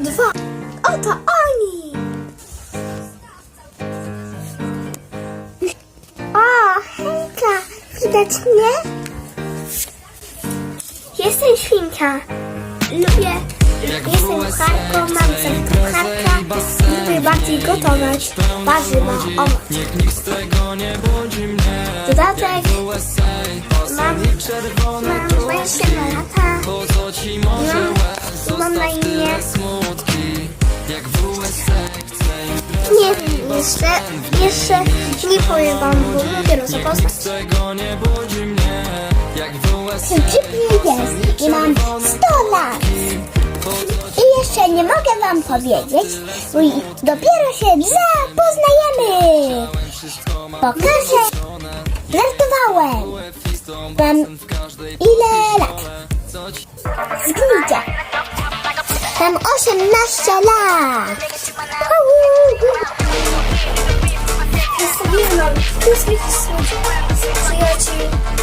dwa. Oto oni! O, hejka! Widać mnie? Jestem świnka. Lubię... Jestem kucharką, mam coś kucharka. Lubię bardziej gotować warzywa, owoc. Dodatek mam, mam 20 Nie jeszcze, jeszcze nie powiem wam, bo dopiero co poznać. Szybki jest i mam 100 lat. I jeszcze nie mogę wam powiedzieć, bo dopiero się zapoznajemy. Pokażę. Żartowałem. Mam ile lat? Zgnijcie. Mam 18 lat. Tu swoich przyjaciół.